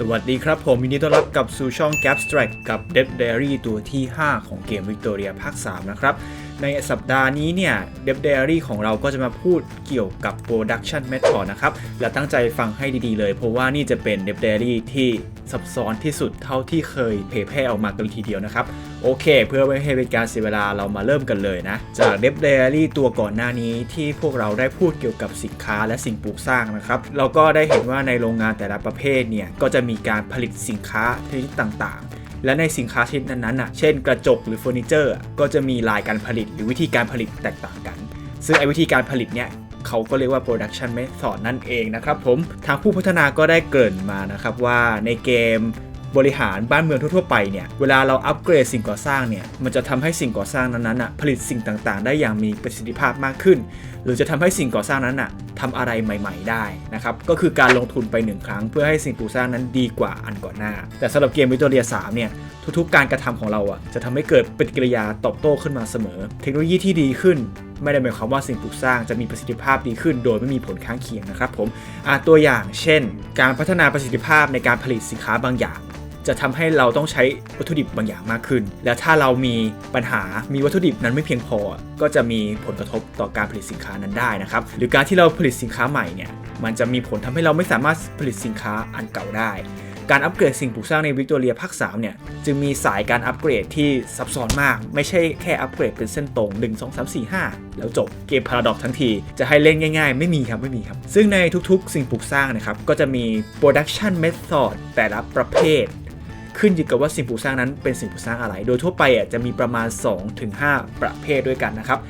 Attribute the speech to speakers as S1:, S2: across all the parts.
S1: สวัสดีครับ ผมยินดีต้อนรับกลับสู่ช่อง Gap Strike กับ d e v Diary ตัวที่ 5 ของเกม Victoria ภาค 3 นะครับ ในสัปดาห์นี้เนี่ย d e v Diary ของเราก็จะมาพูดเกี่ยวกับ Production Method นะครับ และตั้งใจฟังให้ดีๆเลย เพราะว่านี่จะเป็น d e v Diary ที่ซับซ้อนที่สุดเท่าที่เคยเผยแพร่ออกมากันทีเดียวนะครับ โอเค เพื่อไม่ให้เป็นการเสียเวลาเรามาเริ่มกันเลยนะ จาก d e v Diary ตัวก่อนหน้านี้ที่พวกเราได้พูดเกี่ยวกับสินค้าและสิ่งปลูกสร้างนะครับ เราก็ได้เห็นว่าในโรงงานแต่ละประเภทเนี่ยก็จะมีการผลิตสินค้าชนิดต่างๆ และในสินค้าชนิดนั้นๆอะ เช่นกระจกหรือเฟอร์นิเจอร์ ก็จะมีลายการผลิตหรือวิธีการผลิตแตกต่างกัน ซึ่งไอ้วิธีการผลิตเนี่ยเขาก็เรียกว่า production method นั่นเองนะครับผม ทางผู้พัฒนาก็ได้เกริ่นมานะครับว่าในเกม บริหารบ้านเมืองทั่วๆไปเนี่ยเวลาเราอัปเกรดสิ่งก่อสร้างเนี่ยมันจะทำให้สิ่งก่อสร้างนั้นๆอะผลิตสิ่งต่างๆ ได้อย่างมีประสิทธิภาพมากขึ้น หรือจะทำให้สิ่งก่อสร้างนั้นอะทำอะไรใหม่ ๆ ได้นะครับก็คือการลงทุนไปหนึ่งครั้ง เพื่อให้สิ่งปลูกสร้างนั้นดีกว่าอันก่อนหน้า แต่สำหรับเกมวิตเรีย3เนี่ยทุกๆ การกระทำของเราอะจะทำให้เกิดปฏิกิริยาตอบโต้ขึ้นมาเสมอ เทคโนโลยีที่ดีขึ้นไม่ได้หมายความว่าสิ่งปลูกสร้างจะมีประสิทธิภาพดีขึ้น โดยไม่มีผลข้างเคียงนะครับผมตัวอย่างเช่น การพัฒนาประสิทธิภาพในการผลิตสินค้าบางอย่าง จะทำให้เราต้องใช้วัตถุดิบบางอย่างมากขึ้น และถ้าเรามีปัญหามีวัตถุดิบนั้นไม่เพียงพอ ก็จะมีผลกระทบต่อการผลิตสินค้านั้นได้นะครับ หรือการที่เราผลิตสินค้าใหม่เนี่ย มันจะมีผลทำให้เราไม่สามารถผลิตสินค้าอันเก่าได้ การอัปเกรดสิ่งปลูกสร้างในวิกตอเรียภาค3เนี่ย จึงมีสายการอัปเกรดที่ซับซ้อนมาก ไม่ใช่แค่อัปเกรดเป็นเส้นตรง 1 2 3 4 5 แล้วจบเกมพาราดอกทั้งที จะให้เล่นง่ายๆ ไม่มีครับไม่มีครับ ซึ่งในทุกๆ สิ่งปลูกสร้างนะครับ ก็จะมี production method แต่ละประเภท ขึ้นอยู่กับว่าสิ่งปลูกสร้างนั้นเป็นสิ่งปลูกสร้างอะไร โดยทั่วไปอะจะมีประมาณ 2-5 ประเภทด้วยกันนะครับ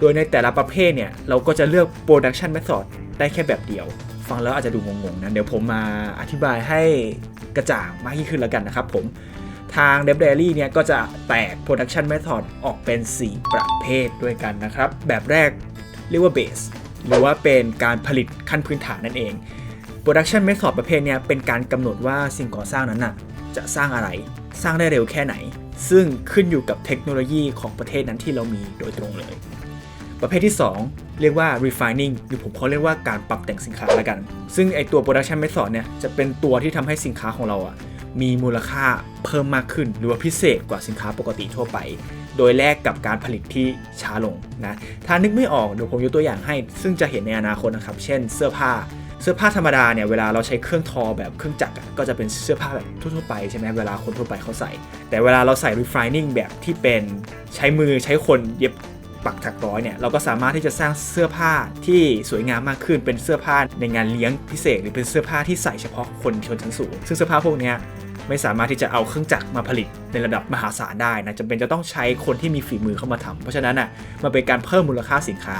S1: โดยในแต่ละประเภทเนี่ยเราก็จะเลือก production method ได้แค่แบบเดียว ฟังแล้วอาจจะดูงงๆนะเดี๋ยวผมมาอธิบายให้กระจ่างมากยิ่งขึ้นแล้วกันนะครับผมทาง d e v d a i l y เนี่ยก็จะแตก production method ออกเป็น 4 ประเภทด้วยกันนะครับ แบบแรกเรียกว่า base หรือว่าเป็นการผลิตขั้นพื้นฐานนั่นเอง Production Method ประเภทเนี้ยเป็นการกำหนดว่าสิ่งก่อสร้างนั้นน่ะ จะสร้างอะไร สร้างได้เร็วแค่ไหน ซึ่งขึ้นอยู่กับเทคโนโลยีของประเทศนั้นที่เรามีโดยตรงเลย ประเภทที่ 2 เรียกว่า refining หรือผมเขาเรียกว่าการปรับแต่งสินค้าละกัน ซึ่งไอตัว production method เนี่ยจะเป็นตัวที่ทำให้สินค้าของเราอะมีมูลค่าเพิ่มมากขึ้น หรือว่าพิเศษกว่าสินค้าปกติทั่วไป โดยแลกกับการผลิตที่ช้าลงนะถ้านึกไม่ออกเดี๋ยวผมยกตัวอย่างให้ ซึ่งจะเห็นในอนาคตนะครับ เช่น เสื้อผ้า เสื้อผ้าธรรมดาเนี่ยเวลาเราใช้เครื่องทอแบบเครื่องจักรก็จะเป็นเสื้อผ้าแบบทั่วๆไปใช่ไหมเวลาคนทั่วไปเขาใส่ แต่เวลาเราใส่ refining แบบที่เป็นใช้มือใช้คนเย็บปักถักร้อยเนี่ยเราก็สามารถที่จะสร้างเสื้อผ้าที่สวยงามมากขึ้นเป็นเสื้อผ้าในงานเลี้ยงพิเศษ หรือเป็นเสื้อผ้าที่ใส่เฉพาะคนชนชั้นสูง ซึ่งเสื้อผ้าพวกนี้ไม่สามารถที่จะเอาเครื่องจักรมาผลิตในระดับมหาศาลได้นะจำเป็นจะต้องใช้คนที่มีฝีมือเข้ามาทำเพราะฉะนั้นอะมันเป็นการเพิ่มมูลค่าสินค้า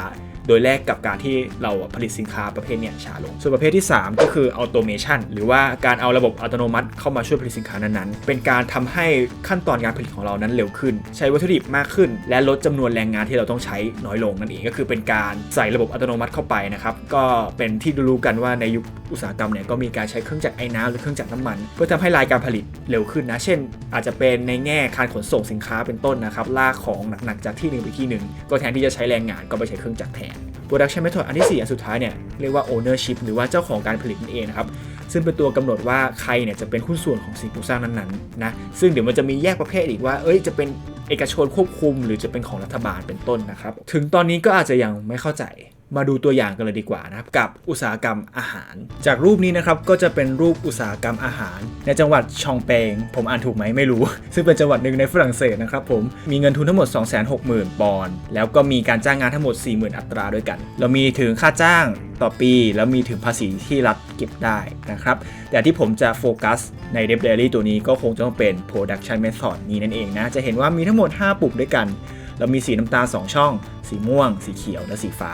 S1: โดยแลกกับการที่เราผลิตสินค้าประเภทเนี้ยช้าลง ส่วนประเภทที่ 3 ก็คือออโตเมชันหรือว่าการเอาระบบอัตโนมัติเข้ามาช่วยผลิตสินค้านั้นๆ เป็นการทำให้ขั้นตอนการผลิตของเรานั้นเร็วขึ้น ใช้วัตถุดิบมากขึ้น และลดจำนวนแรงงานที่เราต้องใช้น้อยลงนั่นเองก็คือเป็นการใส่ระบบอัตโนมัติเข้าไปนะครับก็เป็นที่รู้กันว่าในยุค อุตสาหกรรมเนี่ยก็มีการใช้เครื่องจักรไอ้น้ำหรือเครื่องจักรน้ำมัน เพื่อทำให้รายการผลิตเร็วขึ้นนะ เช่น อาจจะเป็นในแง่การขนส่งสินค้าเป็นต้นนะครับลากของหนักๆจากที่หนึ่งไปที่หนึ่งก็แทนที่จะใช้แรงงานก็ไปใช้เครื่องจักรแทน Production Method อันที่ 4 อันสุดท้ายเนี่ยเรียกว่า Ownership หรือว่าเจ้าของการผลิตนั่นเองนะครับซึ่งเป็นตัวกำหนดว่าใครเนี่ยจะเป็นหุ้นส่วนของสิ่งปลูกสร้างนั้นๆนะซึ่งเดี๋ยวมันจะมีแยกประเภทอีกว่าเอ้ยจะเป็นเอกชนควบคุม หรือจะเป็นของรัฐบาลเป็นต้นนะครับถึงตอนนี้ก็อาจจะยังไม่เข้าใจ มาดูตัวอย่างกันเลยดีกว่านะครับกับอุตสาหกรรมอาหาร จากรูปนี้นะครับก็จะเป็นรูปอุตสาหกรรมอาหาร ในจังหวัดชองเปง ผมอ่านถูกไหมไม่รู้ ซึ่งเป็นจังหวัดหนึ่งในฝรั่งเศสนะครับผมมีเงินทุนทั้งหมด 260,000 ปอนด์แล้วก็มีการจ้างงานทั้งหมด 40,000 อัตราด้วยกัน เรามีถึงค่าจ้างต่อปี แล้วมีถึงภาษีที่รัฐเก็บได้นะครับแต่ที่ผมจะโฟกัสใน d e v d a i l y ตัวนี้ก็คงจะต้องเป็น production method นี้นั่นเองนะจะเห็นว่ามีทั้งหมด 5 ปุ่มด้วยกัน เรามีสีน้ำตาล2ช่อง สีม่วง สีเขียวและสีฟ้า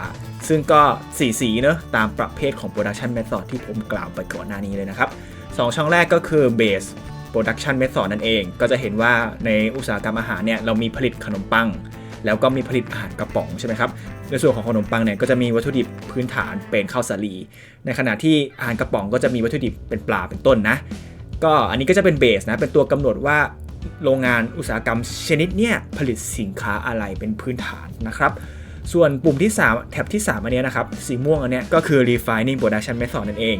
S1: ซึ่งก็สีสีเนอะตามประเภทของ production method ที่ผมกล่าวไปก่อนหน้านี้เลยนะครับ2ช่องแรกก็คือ base production method นั่นเอง ก็จะเห็นว่าในอุตสาหกรรมอาหารเนี่ยเรามีผลิตขนมปัง แล้วก็มีผลิตอาหารกระป๋องใช่ไหมครับในส่วนของขนมปังเนี่ยก็จะมีวัตถุดิบพื้นฐานเป็นข้าวสาลี ในขณะที่อาหารกระป๋องก็จะมีวัตถุดิบเป็นปลาเป็นต้นนะก็อันนี้ก็จะเป็นเบสนะเป็นตัวกำหนดว่า โรงงานอุตสาหกรรมชนิดเนี้ยผลิตสินค้าอะไรเป็นพื้นฐานนะครับส่วนปุ่มที่ 3 แท็บที่ 3 อันเนี้ยนะครับ สีม่วงอันเนี้ยก็คือ refining production method นั่นเอง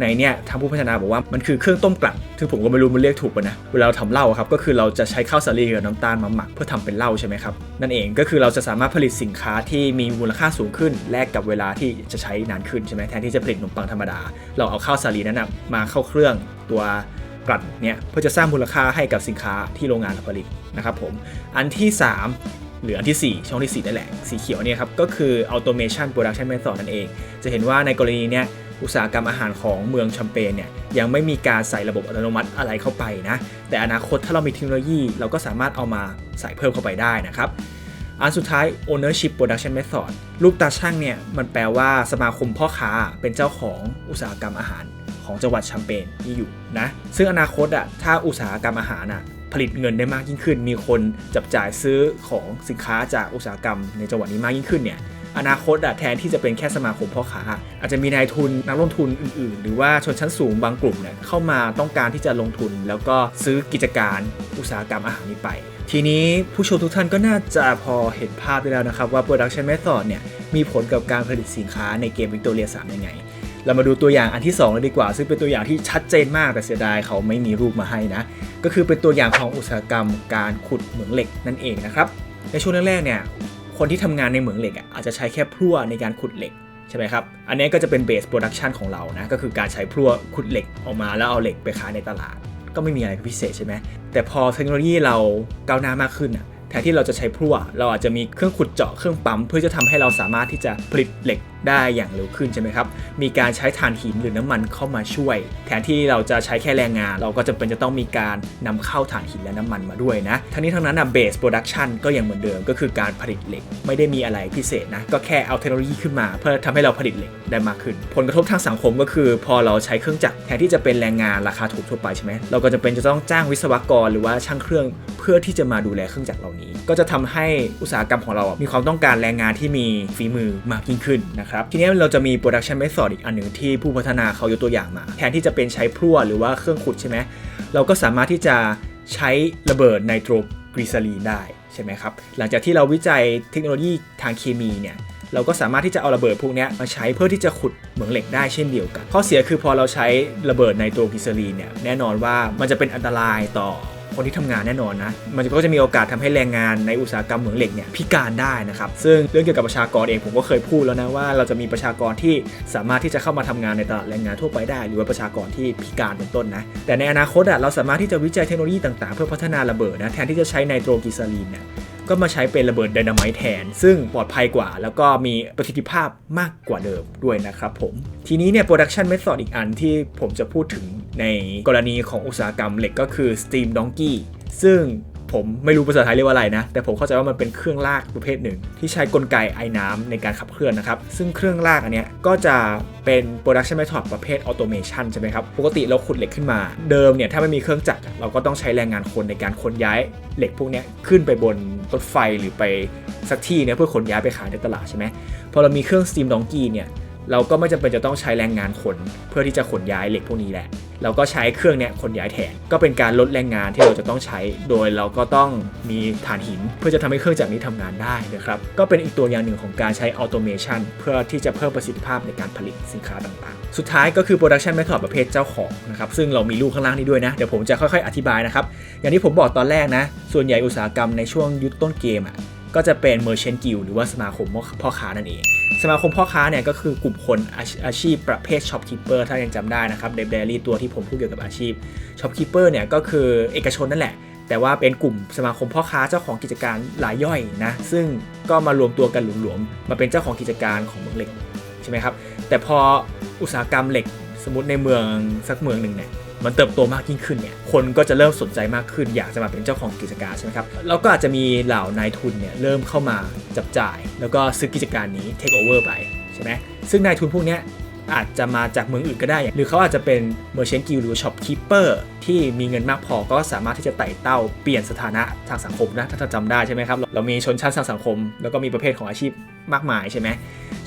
S1: ในเนี่ยทางผู้พัฒนาบอกว่ามันคือเครื่องต้มกลั่นซึ่งผมก็ไม่รู้มันเรียกถูกป่ะนะ เวลาเราทำเหล้าครับ ก็คือเราจะใช้ข้าวสาลีกับน้ำตาลมาหมักเพื่อทำเป็นเหล้าใช่ไหมครับ นั่นเองก็คือเราจะสามารถผลิตสินค้าที่มีมูลค่าสูงขึ้น แลกกับเวลาที่จะใช้นานขึ้นใช่ไหมแทนที่จะผลิตขนมปังธรรมดา เราเอาข้าวสาลีนั้นนะมาเข้าเครื่องตัว กลั่นเนี่ยเพื่อจะสร้างมูลค่าให้กับสินค้าที่โรงงานผลิตนะครับผมอันที่ 3 หรืออันที่ 4 ช่องที่4นั่นแหละสีเขียวเนี่ยครับก็คือ automation production method นั่นเอง จะเห็นว่าในกรณีเนี้ยอุตสาหกรรมอาหารของเมืองแชมเปญเนี่ยยังไม่มีการใส่ระบบอัตโนมัติอะไรเข้าไปนะแต่อนาคตถ้าเรามีเทคโนโลยี เราก็สามารถเอามาใส่เพิ่มเข้าไปได้นะครับอันสุดท้าย ownership production method รูปตาช่างเนี่ยมันแปลว่าสมาคมพ่อค้าเป็นเจ้าของอุตสาหกรรมอาหาร ของจังหวัดแชมเปญนี่อยู่นะซึ่งอนาคตอะถ้าอุตสาหกรรมอาหารอะผลิตเงินได้มากยิ่งขึ้น มีคนจับจ่ายซื้อของสินค้าจากอุตสาหกรรมในจังหวัดนี้มากยิ่งขึ้นเนี่ยอนาคตอะแทนที่จะเป็นแค่สมาคมพ่อค้าอาจจะมีนายทุนนักลงทุนอื่นๆ หรือว่าชนชั้นสูงบางกลุ่มเนี่ยเข้ามาต้องการที่จะลงทุน แล้วก็ซื้อกิจการอุตสาหกรรมอาหารนี้ไป ทีนี้ผู้ชมทุกท่านก็น่าจะพอเห็นภาพได้แล้วนะครับว่า production method เนี่ยมีผลกับการผลิตสินค้าในเกม Victoria 3ยังไง เรามาดูตัวอย่างอันที่ 2 เลยดีกว่า ซึ่งเป็นตัวอย่างที่ชัดเจนมากแต่เสียดายเขาไม่มีรูปมาให้นะ ก็คือเป็นตัวอย่างของอุตสาหกรรมการขุดเหมืองเหล็กนั่นเองนะครับ ในช่วงแรกๆเนี่ยคนที่ทำงานในเหมืองเหล็กอาจจะใช้แค่พลั่วในการขุดเหล็กใช่ไหมครับ อันนี้ก็จะเป็นเบสโปรดักชันของเรานะ ก็คือการใช้พลั่วขุดเหล็กออกมาแล้วเอาเหล็กไปขายในตลาด ก็ไม่มีอะไรพิเศษใช่ไหมแต่พอเทคโนโลยีเราก้าวหน้ามากขึ้นอะ ทนที่เราจะใช้พลั่วเราอาจจะมีเครื่องขุดเจาะเครื่องปั๊มเพื่อจะทำให้เราสามารถที่จะผลิตเหล็กได้อย่างเร็วขึ้นใช่ไหมครับ มีการใช้ถ่านหินหรือน้ำมันเข้ามาช่วย แทนที่เราจะใช้แค่แรงงาน เราก็จะเป็นจะต้องมีการนำเข้าถ่านหินและน้ำมันมาด้วยนะ ทั้งนี้ทั้งนั้นนะเบสโปรดักชันก็ยังเหมือนเดิมก็คือการผลิตเหล็ก ไม่ได้มีอะไรพิเศษนะ ก็แค่เอาเทคโนโลยีขึ้นมา เพื่อทำให้เราผลิตเหล็กได้มากขึ้น ผลกระทบทางสังคมก็คือ พอเราใช้เครื่องจักรแทนที่จะเป็นแรงงานราคาถูกทั่วไปใช่ไหมเราก็จะเป็นจะต้องจ้างวิศวกร หรือว่าช่างเครื่องเพื่อที่จะมาดูแลเครื่องจักรเหล่านี้ก็จะทำให้อุตสาหกรรมของเรา มีความต้องการแรงงานที่มีฝีมือมากยิ่งขึ้นนะครับ ทีนี้เราจะมี production method อีกอันหนึ่งที่ผู้พัฒนาเขายกตัวอย่างมา แทนที่จะเป็นใช้พลั่วหรือว่าเครื่องขุดใช่ไหมเราก็สามารถที่จะใช้ระเบิดไนโตรกลีซอรีนได้ใช่ไหมครับ หลังจากที่เราวิจัยเทคโนโลยีทางเคมีเนี่ยเราก็สามารถที่จะเอาระเบิดพวกนี้มาใช้เพื่อที่จะขุดเหมืองเหล็กได้เช่นเดียวกัน ข้อเสียคือพอเราใช้ระเบิดไนโตรกลีซอรีนเนี่ยแน่นอนว่ามันจะเป็นอันตรายต่อ คนที่ทำงานแน่นอนนะ มันก็จะมีโอกาสทำให้แรงงานในอุตสาหกรรมเหมืองเหล็กเนี่ยพิการได้นะครับ ซึ่งเรื่องเกี่ยวกับประชากรเองผมก็เคยพูดแล้วนะว่าเราจะมีประชากรที่สามารถที่จะเข้ามาทำงานในตลาดแรงงานทั่วไปได้ หรือว่าประชากรที่พิการเป็นต้นนะ แต่ในอนาคตอะเราสามารถที่จะวิจัยเทคโนโลยีต่างๆ เพื่อพัฒนาระเบิดนะแทนที่จะใช้ไนโตรกลีเซอรีนเนี่ย ก็มาใช้เป็นระเบิดไดนาไมต์แทน ซึ่งปลอดภัยกว่า แล้วก็มีประสิทธิภาพมากกว่าเดิมด้วยนะครับผม ทีนี้เนี่ยโปรดักชันเมธอดอีกอันที่ผมจะพูดถึงในกรณีของอุตสาหกรรมเหล็กก็คือ Steam Donkey ซึ่ง ผมไม่รู้ภาษาไทยเรียกว่าอะไรนะ แต่ผมเข้าใจว่ามันเป็นเครื่องลากประเภทหนึ่ง ที่ใช้กลไกไอ้น้ำในการขับเคลื่อนนะครับ ซึ่งเครื่องลากอันเนี้ยก็จะเป็น production method ประเภท automation ใช่ไหมครับ ปกติเราขุดเหล็กขึ้นมา เดิมเนี่ยถ้าไม่มีเครื่องจักรเราก็ต้องใช้แรงงานคนในการขนย้ายเหล็กพวกนี้ขึ้นไปบนรถไฟหรือไปสักที่เนี่ยเพื่อขนย้ายไปขายในตลาดใช่ไหมพอเรามีเครื่อง steam donkey เนี่ย เราก็ไม่จำเป็นจะต้องใช้แรงงานขน เพื่อที่จะขนย้ายเหล็กพวกนี้แหละ เราก็ใช้เครื่องเนี้ยขนย้ายแทน ก็เป็นการลดแรงงานที่เราจะต้องใช้ โดยเราก็ต้องมีถ่านหิน เพื่อจะทำให้เครื่องจักรนี้ทำงานได้นะครับ ก็เป็นอีกตัวอย่างหนึ่งของการใช้ออโตเมชันเพื่อที่จะเพิ่มประสิทธิภาพในการผลิตสินค้าต่างๆ สุดท้ายก็คือ production method ประเภทเจ้าของนะครับ ซึ่งเรามีรูปข้างล่างนี้ด้วยนะ เดี๋ยวผมจะค่อยๆ อธิบายนะครับ อย่างที่ผมบอกตอนแรกนะ ส่วนใหญ่อุตสาหกรรมในช่วงยุคต้นเกมอะก็จะเป็น Merchant Guild หรือว่าสมาคมพ่อค้านั่นเอง สมาคมพ่อค้าเนี่ยก็คือกลุ่มคนอาชีอาชีพประเภท Shopkeeper ถ้ายังจำได้นะครับเดบเดลี่ตัวที่ผมพูดเกี่ยวกับอาชีพ Shopkeeper เนี่ยก็คือเอกชนนั่นแหละ แต่ว่าเป็นกลุ่มสมาคมพ่อค้าเจ้าของกิจการรายย่อยนะ ซึ่งก็มารวมตัวกันหลวมๆมาเป็นเจ้าของกิจการของเมืองเหล็กใช่ไหมครับแต่พออุตสาหกรรมเหล็กสมมติในเมืองสักเมืองหนึ่งเนี่ย มันเติบโตมากยิ่งขึ้นเนี่ยคนก็จะเริ่มสนใจมากขึ้น อยากจะมาเป็นเจ้าของกิจการใช่ไหมครับแล้วก็อาจจะมีเหล่านายทุนเนี่ยเริ่มเข้ามาจับจ่าย แล้วก็ซื้อกิจการนี้เทคโอเวอร์ไปใช่ไหมซึ่งนายทุนพวกเนี้ย อาจจะมาจากเมืองอื่นก็ได้ หรือเขาอาจจะเป็น merchant guild หรือ shopkeeper ที่มีเงินมากพอก็สามารถที่จะไต่เต้าเปลี่ยนสถานะทางสังคมนะถ้าท่านจำได้ใช่ไหมครับ เรามีชนชั้นทางสังคม แล้วก็มีประเภทของอาชีพมากมายใช่ไหม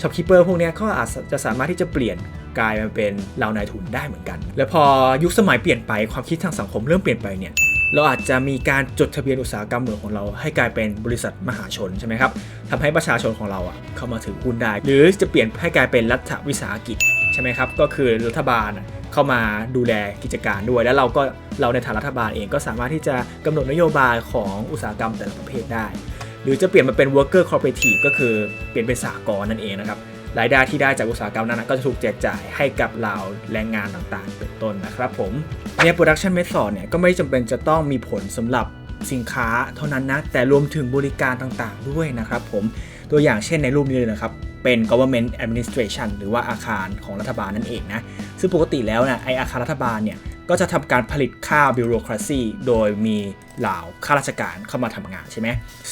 S1: shopkeeper พวกนี้ก็อาจจะสามารถที่จะเปลี่ยนกลายมาเป็นเหล่านายทุนได้เหมือนกัน แล้วพอยุคสมัยเปลี่ยนไปความคิดทางสังคมเริ่มเปลี่ยนไปเนี่ย เราอาจจะมีการจดทะเบียนอุตสาหกรรมเหมืองของเราให้กลายเป็นบริษัทมหาชนใช่ไหมครับทำให้ประชาชนของเราอะเข้ามาถือหุ้นได้ หรือจะเปลี่ยนให้กลายเป็นรัฐวิสาหกิจใช่ไหมครับ ก็คือรัฐบาลเข้ามาดูแลกิจการด้วย แล้วเราก็เราในฐานะรัฐบาลเองก็สามารถที่จะกำหนดนโยบายของอุตสาหกรรมแต่ละประเภทได้ หรือจะเปลี่ยนมาเป็น worker cooperative ก็คือเปลี่ยนเป็นสากลนั่นเองนะครับ รายได้ที่ได้จากอุตสาหกรรมนั้นก็จะถูกแจกจ่ายให้กับเหล่าแรงงานต่างๆ เป็นต้นนะครับผมเนี่ย production method เนี่ยก็ไม่จำเป็นจะต้องมีผลสำหรับสินค้าเท่านั้นนะ แต่รวมถึงบริการต่างๆ ด้วยนะครับผมตัวอย่างเช่นในรูปนี้เลยนะครับ เป็น government administration หรือว่าอาคารของรัฐบาลนั่นเองนะ ซึ่งปกติแล้วนะไออาคารรัฐบาลเนี่ยก็จะทำการผลิตค่าบิโรคราซีโดยมีเหล่าข้าราชการเข้ามาทำงานใช่ไหม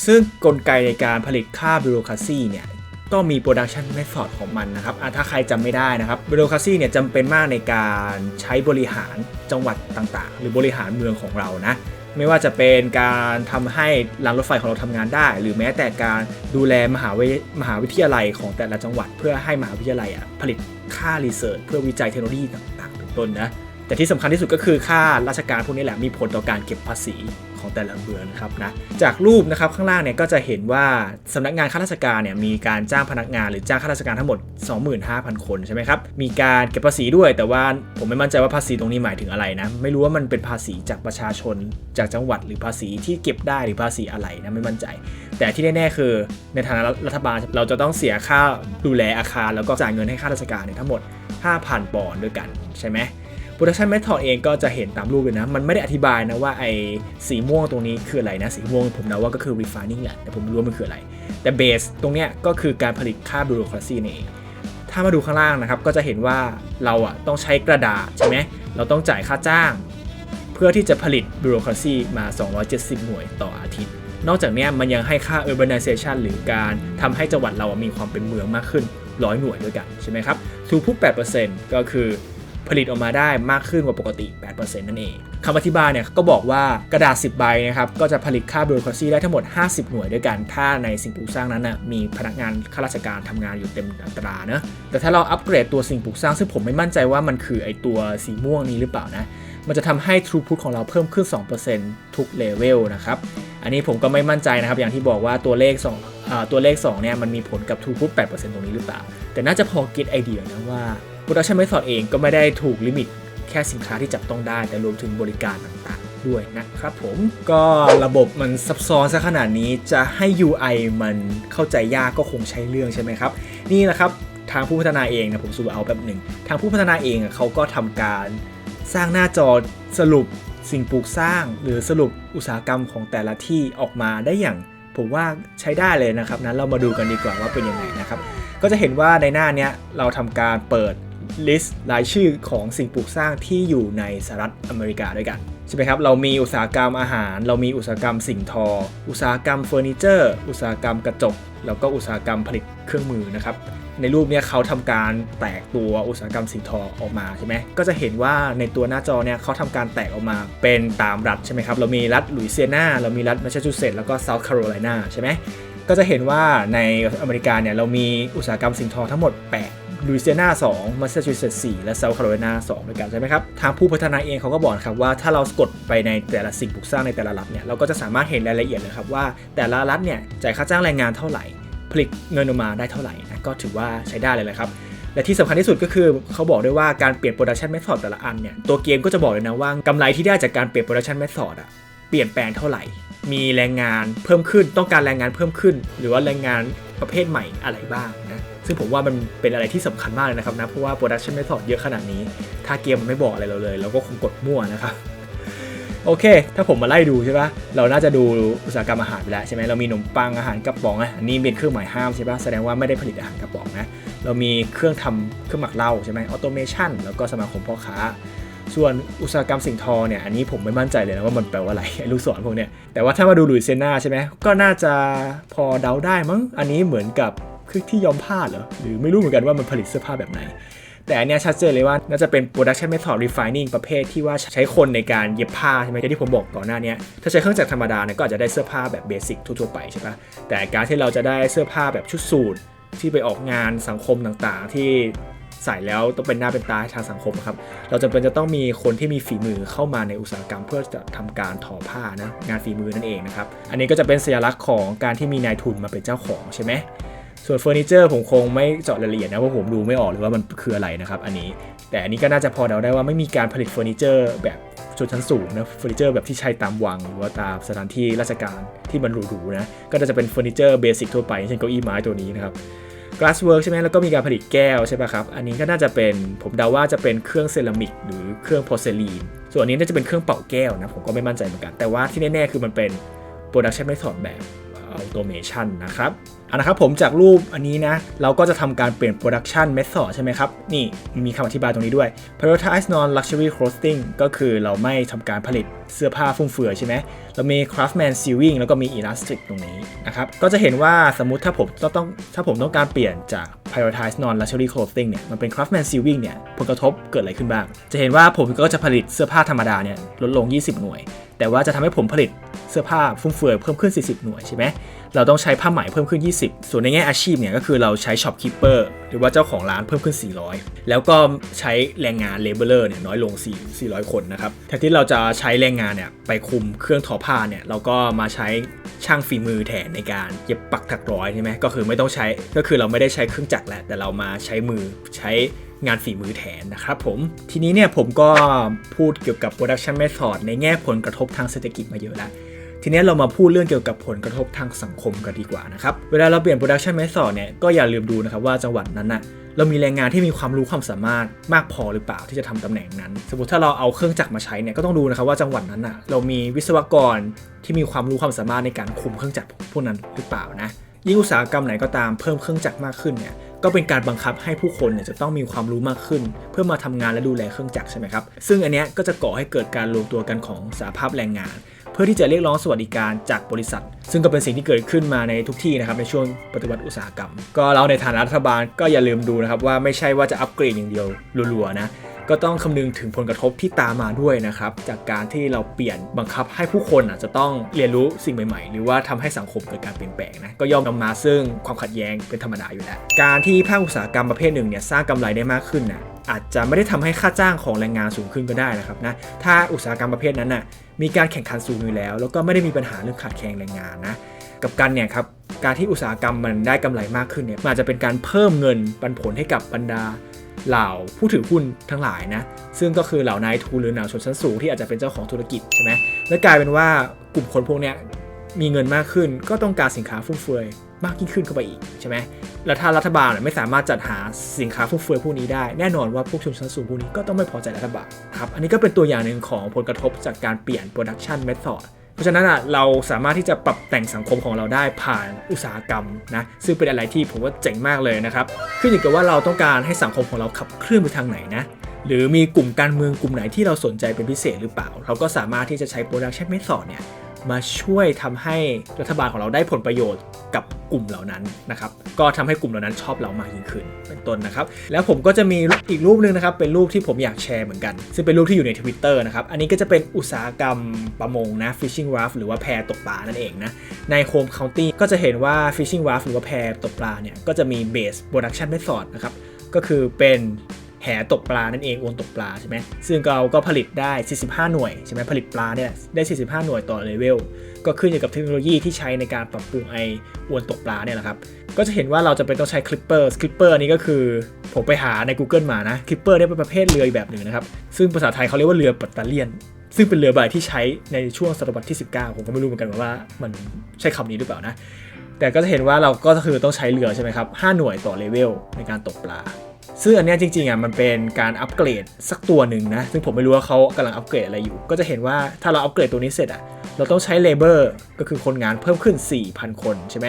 S1: ซึ่งกลไกในการผลิตค่าบิโรคราซีเนี่ย ก็มี production method ของมันนะครับถ้าใครจำไม่ได้นะครับบิโรคราซีเนี่ยจำเป็นมากในการใช้บริหารจังหวัดต่างๆ หรือบริหารเมืองของเรานะ ไม่ว่าจะเป็นการทำให้รางรถไฟของเราทำงานได้ หรือแม้แต่การดูแลมหาวิมหาวิทยาลัยของแต่ละจังหวัด เพื่อให้มหาวิทยาลัยอะผลิตค่ารีเสิร์ชเพื่อวิจัยเทคโนโลยีต่างๆเป็นต้นนะแต่ที่สำคัญที่สุดก็คือค่าราชการพวกนี้แหละมีผลต่อการเก็บภาษี ของแต่ละเมืองนะครับนะจากรูปนะครับข้างล่างเนี่ยก็จะเห็นว่าสำนักงานข้าราชการเนี่ยมีการจ้างพนักงานหรือจ้างข้าราชการทั้งหมด 25,000 คนใช่ไหมครับมีการเก็บภาษีด้วย แต่ว่าผมไม่มั่นใจว่าภาษีตรงนี้หมายถึงอะไรนะไม่รู้ว่ามันเป็นภาษีจากประชาชน จากจังหวัดหรือภาษีที่เก็บได้หรือภาษีอะไรนะไม่มั่นใจ แต่ที่แน่ๆคือในฐานะรัฐบาลเราจะต้องเสียค่าดูแลอาคาร แล้วก็จ่ายเงินให้ข้าราชการเนี่ยทั้งหมด 5,000 ปอนด์ด้วยกันใช่ไหม Production Method เองก็จะเห็นตามรูปเลยนะ มันไม่ได้อธิบายนะว่าไอ้สีม่วงตรงนี้คืออะไรนะ สีม่วงผมเดาว่าก็คือ refining แหละ แต่ผมไม่รู้ว่ามันคืออะไร แต่ base ตรงเนี้ยก็คือการผลิตค่า bureaucracy นี่เอง ถ้ามาดูข้างล่างนะครับ ก็จะเห็นว่าเราอะต้องใช้กระดาษใช่ไหมเราต้องจ่ายค่าจ้าง เพื่อที่จะผลิต bureaucracy มา 270 หน่วยต่ออาทิตย์ นอกจากนี้มันยังให้ค่า urbanization หรือการทำให้จังหวัดเรามีความเป็นเมืองมากขึ้น100หน่วยด้วยกันใช่ไหมครับ throughput 8%ก็คือ ผลิตออกมาได้มากขึ้นกว่าปกติ 8%นั่นเองคำอธิบายเนี่ยก็บอกว่ากระดาษ 10 ใบนะครับก็จะผลิตค่าบิโครซีได้ทั้งหมด 50 หน่วยด้วยกัน ถ้าในสิ่งปลูกสร้างนั้นนะมีพนักงานข้าราชการทำงานอยู่เต็มอัตราเนะแต่ถ้าเราอัปเกรดตัวสิ่งปลูกสร้างซึ่งผมไม่มั่นใจว่ามันคือไอตัวสีม่วงนี้หรือเปล่านะมันจะทำให้ throughput ของเราเพิ่มขึ้น 2%ทุกเลเวลนะครับอันนี้ผมก็ไม่มั่นใจนะครับอย่างที่บอกว่าตัวเลข2ตัวเลข2เนี่ยมันมีผลกับ throughput 8%ตรงนี้หรือเปล่า แต่น่าจะพอคิดไอเดียนะว่า Production Method เองก็ไม่ได้ถูกลิมิตแค่สินค้าที่จับต้องได้ แต่รวมถึงบริการต่างๆ ด้วยนะครับผมก็ระบบมันซับซ้อนซะขนาดนี้จะให้ UI มันเข้าใจยากก็คงใช้เรื่องใช่ไหมครับ นี่นะครับทางผู้พัฒนาเองนะผมสูบเอาแบบหนึ่ง ทางผู้พัฒนาเองเขาก็ทำการสร้างหน้าจอสรุปสิ่งปลูกสร้าง หรือสรุปอุตสาหกรรมของแต่ละที่ออกมาได้อย่าง ผมว่าใช้ได้เลยนะครับนั้นเรามาดูกันดีกว่าว่าเป็นยังไงนะครับ ก็จะเห็นว่าในหน้าเนี้ยเราทำการเปิด ลิสต์รายชื่อของสิ่งปลูกสร้างที่อยู่ในสหรัฐอเมริกาด้วยกันใช่ไหมครับ เรามีอุตสาหกรรมอาหาร เรามีอุตสาหกรรมสิ่งทอ อุตสาหกรรมเฟอร์นิเจอร์ อุตสาหกรรมกระจก แล้วก็อุตสาหกรรมผลิตเครื่องมือนะครับ ในรูปเนี้ยเขาทำการแตกตัวอุตสาหกรรมสิ่งทอออกมาใช่ไหม ก็จะเห็นว่าในตัวหน้าจอเนี่ยเขาทำการแตกออกมาเป็นตามรัฐใช่ไหมครับ เรามีรัฐลุยเซียนา เรามีรัฐแมสซาชูเซตส์ แล้วก็เซาท์แคโรไลนาใช่ไหม ก็จะเห็นว่าในอเมริกาเนี่ยเรามีอุตสาหกรรมสิ่งทอทั้งหมด 8 ลุยเซียนา2มาสซาชูเซตส์4และเซาท์แคโรไลนา2ด้วยกันใช่ไหมครับ ทางผู้พัฒนาเองเขาก็บอกนะครับว่าถ้าเรากดไปในแต่ละสิ่งปลูกสร้างในแต่ละรัฐเนี่ยเราก็จะสามารถเห็นรายละเอียดเลยครับว่าแต่ละรัฐเนี่ยจ่ายค่าจ้างแรงงานเท่าไหร่ ผลิตเงินออกมาได้เท่าไหร่นะก็ถือว่าใช้ได้เลยแหละครับและที่สำคัญที่สุดก็คือเขาบอกด้วยว่าการเปลี่ยน production method แต่ละอันเนี่ยตัวเกมก็จะบอกเลยนะว่ากำไรที่ได้จากการเปลี่ยน production method อะเปลี่ยนแปลงเท่าไหร่ มีแรงงานเพิ่มขึ้น ต้องการแรงงานเพิ่มขึ้น หรือว่าแรงงานประเภทใหม่อะไรบ้างนะซึ่งผมว่ามันเป็นอะไรที่สำคัญมากเลยนะครับนะ เพราะว่า production method เยอะขนาดนี้ ถ้าเกมมันไม่บอกอะไรเราเลย เราก็คงกดมั่วนะครับ โอเค ถ้าผมมาไล่ดูใช่ปะเราน่าจะดูอุตสาหกรรมอาหารไปแล้วใช่ไหมเรามีขนมปังอาหารกระป๋องอะอันนี้เป็นเครื่องหมายห้ามใช่ปะแสดงว่าไม่ได้ผลิตอาหารกระป๋องนะ เรามีเครื่องทำเครื่องหมักเหล้าใช่ไหมออโตเมชันแล้วก็สมาคมพ่อค้า ส่วนอุตสาหกรรมสิ่งทอเนี่ยอันนี้ผมไม่มั่นใจเลยนะว่ามันแปลว่าอะไรไอ้ลูกศรพวกเนี้ยแต่ว่าถ้ามาดูลุยเซน่าใช่ไหมก็น่าจะพอเดาได้มั้งอันนี้เหมือนกับเครื่องที่ย้อมผ้าเหรอหรือไม่รู้เหมือนกันว่ามันผลิตเสื้อผ้าแบบไหน แต่อันนี้ชัดเจนเลยว่าน่าจะเป็น production method refining ประเภทที่ว่าใช้คนในการเย็บผ้าใช่ไหมอย่างที่ผมบอกก่อนหน้านี้ถ้าใช้เครื่องจักรธรรมดาเนี่ยก็อาจจะได้เสื้อผ้าแบบเบสิกทั่วๆไปใช่ปะแต่การที่เราจะได้เสื้อผ้าแบบชุดสูทที่ไปออกงานสังคมต่างๆ ที่ ใส่แล้วต้องเป็นหน้าเป็นตาให้ทางสังคมครับ เราจำเป็นจะต้องมีคนที่มีฝีมือเข้ามาในอุตสาหกรรม เพื่อจะทำการทอผ้านะงานฝีมือนั่นเองนะครับ อันนี้ก็จะเป็นสัญลักษณ์ของการที่มีนายทุนมาเป็นเจ้าของใช่ไหมส่วนเฟอร์นิเจอร์ผมคงไม่เจาะรายละเอียดนะเพราะผมดูไม่ออกเลยว่ามันคืออะไรนะครับอันนี้ แต่อันนี้ก็น่าจะพอเดาได้ว่าไม่มีการผลิตเฟอร์นิเจอร์แบบชนชั้นสูงนะเฟอร์นิเจอร์แบบที่ใช้ตามวังหรือว่าตามสถานที่ราชการที่มันหรูๆนะก็จะเป็นเฟอร์นิเจอร์เบสิกทั่วไปเช่นเก้าอี้ไม้ตัวนี้นะครับ glasswork ใช่ไหมแล้วก็มีการผลิตแก้วใช่ป่ะครับ อันนี้ก็น่าจะเป็นผมเดาว่าจะเป็นเครื่องเซรามิกหรือเครื่องพอร์เซลีน ส่วนอันนี้น่าจะเป็นเครื่องเป่าแก้วนะผมก็ไม่มั่นใจเหมือนกัน แต่ว่าที่แน่ๆคือมันเป็น production method แบบ automation นะครับเอานะครับผมจากรูปอันนี้นะ เราก็จะทำการเปลี่ยน production method ใช่ไหมครับ นี่มีคำอธิบายตรงนี้ด้วย prioritize non luxury clothing ก็คือเราไม่ทำการผลิตเสื้อผ้าฟุ่มเฟือยใช่ไหม เรามี craftman sewing แล้วก็มี elastic ตรงนี้นะครับ ก็จะเห็นว่าสมมติถ้าผมต้องถ้าผมต้องการเปลี่ยนจาก prioritize non luxury clothing เนี่ยมันเป็น craftman sewing เนี่ยผลกระทบเกิดอะไรขึ้นบ้าง จะเห็นว่าผมก็จะผลิตเสื้อผ้าธรรมดาเนี่ยลดลง 20 หน่วย แต่ว่าจะทำให้ผมผลิตเสื้อผ้าฟุ่มเฟือยเพิ่มขึ้น 40 หน่วยใช่ไหมเราต้องใช้ผ้าไหมเพิ่มขึ้น 20 ส่วนในแง่อาชีพเนี่ยก็คือเราใช้ shopkeeper หรือว่าเจ้าของร้านเพิ่มขึ้น 400 แล้วก็ใช้แรงงาน laborer เนี่ยน้อยลง 4 400 คนนะครับแทนที่เราจะใช้แรงงานเนี่ยไปคุมเครื่องทอผ้าเนี่ยเราก็มาใช้ช่างฝีมือแทนในการเย็บปักถักร้อยใช่ไหมก็คือไม่ต้องใช้ก็คือเราไม่ได้ใช้เครื่องจักรแล้วแต่เรามาใช้มือใช้งานฝีมือแทนนะครับผม ทีนี้เนี่ยผมก็พูดเกี่ยวกับ production method ในแง่ผลกระทบทางเศรษฐกิจมาเยอะแล้ว ทีนี้เรามาพูดเรื่องเกี่ยวกับผลกระทบทางสังคมกันดีกว่านะครับ เวลาเราเปลี่ยน production method เนี่ยก็อย่าลืมดูนะครับว่าจังหวัดนั้นนะ เรามีแรงงานที่มีความรู้ความสามารถมากพอหรือเปล่าที่จะทำตำแหน่งนั้น สมมติถ้าเราเอาเครื่องจักรมาใช้เนี่ยก็ต้องดูนะครับว่าจังหวัดนั้นนะเรามีวิศวกรที่มีความรู้ความสามารถในการคุมเครื่องจักรพวกนั้นหรือเปล่านะยิ่งอุตสาหกรรมไหนก็ตามเพิ่มเครื่องจักรมากขึ้นเนี่ยก็เป็นการบังคับให้ผู้คนเนี่ยจะต้องมีความรู้มากขึ้น เพื่อมาทำงานและดูแลเครื่องจักรใช่ไหมครับซึ่งอันเนี้ยก็จะก่อให้เกิดการรวมตัวกันของสหภาพแรงงาน เพื่อที่จะเรียกร้องสวัสดิการจากบริษัท ซึ่งก็เป็นสิ่งที่เกิดขึ้นมาในทุกที่นะครับในช่วงปฏิวัติอุตสาหกรรม ก็เราในฐานะรัฐบาลก็อย่าลืมดูนะครับว่าไม่ใช่ว่าจะอัปเกรดอย่างเดียวรัวๆนะก็ต้องคำนึงถึงผลกระทบที่ตามมาด้วยนะครับ จากการที่เราเปลี่ยนบังคับให้ผู้คนอะจะต้องเรียนรู้สิ่งใหม่ๆ หรือว่าทำให้สังคมเกิดการเปลี่ยนแปลงนะก็ย่อมนำมาซึ่งความขัดแย้งเป็นธรรมดาอยู่แล้ว การที่ภาคอุตสาหกรรมประเภทหนึ่งเนี่ยสร้างกำไรได้มากขึ้นน่ะอาจจะไม่ได้ทำให้ค่าจ้างของแรงงานสูงขึ้นก็ได้นะครับนะถ้าอุตสาหกรรมประเภทนั้นน่ะ มีการแข่งขันสูงอยู่แล้ว แล้วก็ไม่ได้มีปัญหาเรื่องขาดแคลนแรงงานนะกับกันเนี่ยครับการที่อุตสาหกรรมมันได้กำไรมากขึ้นเนี่ยมันอาจจะเป็นการเพิ่มเงินปันผลให้กับบรรดาเหล่าผู้ถือหุ้นทั้งหลายนะซึ่งก็คือเหล่านายทุนหรือเหล่าชนชั้นสูงที่อาจจะเป็นเจ้าของธุรกิจใช่ไหมและกลายเป็นว่ากลุ่มคนพวกนี้มีเงินมากขึ้น ก็ต้องการสินค้าฟุ่มเฟือย มากยิ่งขึ้นเข้าไปอีกใช่ไหมแล้วถ้ารัฐบาลไม่สามารถจัดหาสินค้าฟุ่มเฟือยพวกนี้ได้ แน่นอนว่าพวกชนชั้นสูงพวกนี้ก็ต้องไม่พอใจรัฐบาลครับ อันนี้ก็เป็นตัวอย่างหนึ่งของผลกระทบจากการเปลี่ยน production method เพราะฉะนั้นอะเราสามารถที่จะปรับแต่งสังคมของเราได้ผ่านอุตสาหกรรมนะซึ่งเป็นอะไรที่ผมว่าเจ๋งมากเลยนะครับขึ้นอยู่กับว่าเราต้องการให้สังคมของเราขับเคลื่อนไปทางไหนนะหรือมีกลุ่มการเมืองกลุ่มไหนที่เราสนใจเป็นพิเศษหรือเปล่า เราก็สามารถที่จะใช้ production method เนี่ย มาช่วยทำให้รัฐบาลของเราได้ผลประโยชน์กับกลุ่มเหล่านั้นนะครับ ก็ทำให้กลุ่มเหล่านั้นชอบเรามากยิ่งขึ้นเป็นต้นนะครับ แล้วผมก็จะมีอีกรูปหนึงนะครับ เป็นรูปที่ผมอยากแชร์เหมือนกัน ซึ่งเป็นรูปที่อยู่ใน Twitter นะครับ อันนี้ก็จะเป็นอุตสาหกรรมประมงนะ fishing raft หรือว่าแพตกปลานั่นเองนะ ใน Home County ก็จะเห็นว่า fishing raft หรือว่าแพตกปลาเนี่ย ก็จะมี base production method นะครับ ก็คือเป็น แหตกปลานั่นเองอวนตกปลาใช่ไหมซึ่งเราก็ผลิตได้ 45 หน่วยใช่ไหมผลิตปลาเนี่ยได้ 45 หน่วยต่อเลเวลก็ขึ้นอยู่กับเทคโนโลยีที่ใช้ในการปรับปรุงไออวนตกปลาเนี่ยแหละครับก็จะเห็นว่าเราจะเป็นต้องใช้คลิปเปอร์คลิปเปอร์นี้ก็คือ ผมไปหาใน Google มานะคลิปเปอร์เนี่ยเป็นประเภทเรืออีกแบบหนึ่งนะครับซึ่งภาษาไทยเขาเรียกว่าเรือปัตตาเลียนซึ่งเป็นเรือใบที่ใช้ในช่วงศตวรรษที่ 19 ผมก็ไม่รู้เหมือนกันว่ามันใช่คำนี้หรือเปล่านะ แต่ก็จะเห็นว่าเราก็คือต้องใช้เรือใช่ไหมครับ 5 หน่วยต่อเลเวลในการตกปลา ซึ่งอันนี้จริงๆอะมันเป็นการอัปเกรดสักตัวหนึ่งนะ ซึ่งผมไม่รู้ว่าเขากำลังอัปเกรดอะไรอยู่ ก็จะเห็นว่าถ้าเราอัปเกรดตัวนี้เสร็จอะเราต้องใช้เลเบอร์ก็คือคนงานเพิ่มขึ้น 4,000 คนใช่ไหม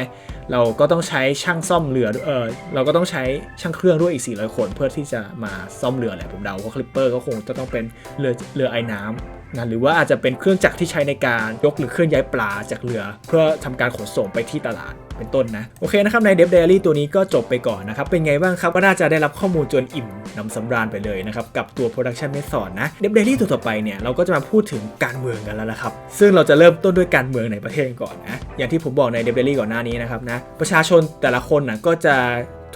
S1: เราก็ต้องใช้ช่างซ่อมเรือเออเราก็ต้องใช้ช่างเครื่องด้วยอีก 400 คน เพื่อที่จะมาซ่อมเรือแหละผมเดาว่าคลิปเปอร์ก็คงจะต้องเป็นเรือเรือไอ้น้ำ นะหรือว่าอาจจะเป็นเครื่องจักรที่ใช้ในการยกหรือเคลื่อนย้ายปลาจากเรือ เพื่อทำการขนส่งไปที่ตลาดเป็นต้นนะ โอเคนะครับ ใน Dev Diary ตัวนี้ก็จบไปก่อนนะครับ เป็นไงบ้างครับ ก็น่าจะได้รับข้อมูลจนอิ่มหนำสำราญไปเลยนะครับ กับตัว Production Method นะ Dev Diary ตัวต่อไปเนี่ย เราก็จะมาพูดถึงการเมืองกันแล้วละครับ ซึ่งเราจะเริ่มต้นด้วยการเมืองในประเทศก่อนนะ อย่างที่ผมบอกใน Dev Diary ก่อนหน้านี้นะครับนะประชาชนแต่ละคนนะก็จะ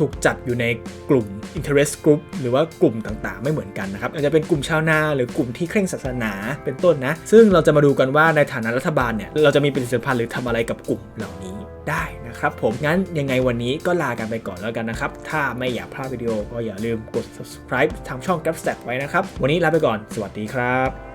S1: ถูกจัดอยู่ในกลุ่ม interest group หรือว่ากลุ่มต่างๆ ไม่เหมือนกันนะครับอาจจะเป็นกลุ่มชาวนาหรือกลุ่มที่เคร่งศาสนาเป็นต้นนะ ซึ่งเราจะมาดูกันว่าในฐานะรัฐบาลเนี่ยเราจะมีปฏิสัมพันธ์หรือทำอะไรกับกลุ่มเหล่านี้ได้นะครับผมงั้นยังไงวันนี้ก็ลากันไปก่อนแล้วกันนะครับ ถ้าไม่อยากพลาดวิดีโอก็อย่าลืมกด subscribe ทางช่อง g r a b s t a c ไว้นะครับ วันนี้ลาไปก่อน สวัสดีครับ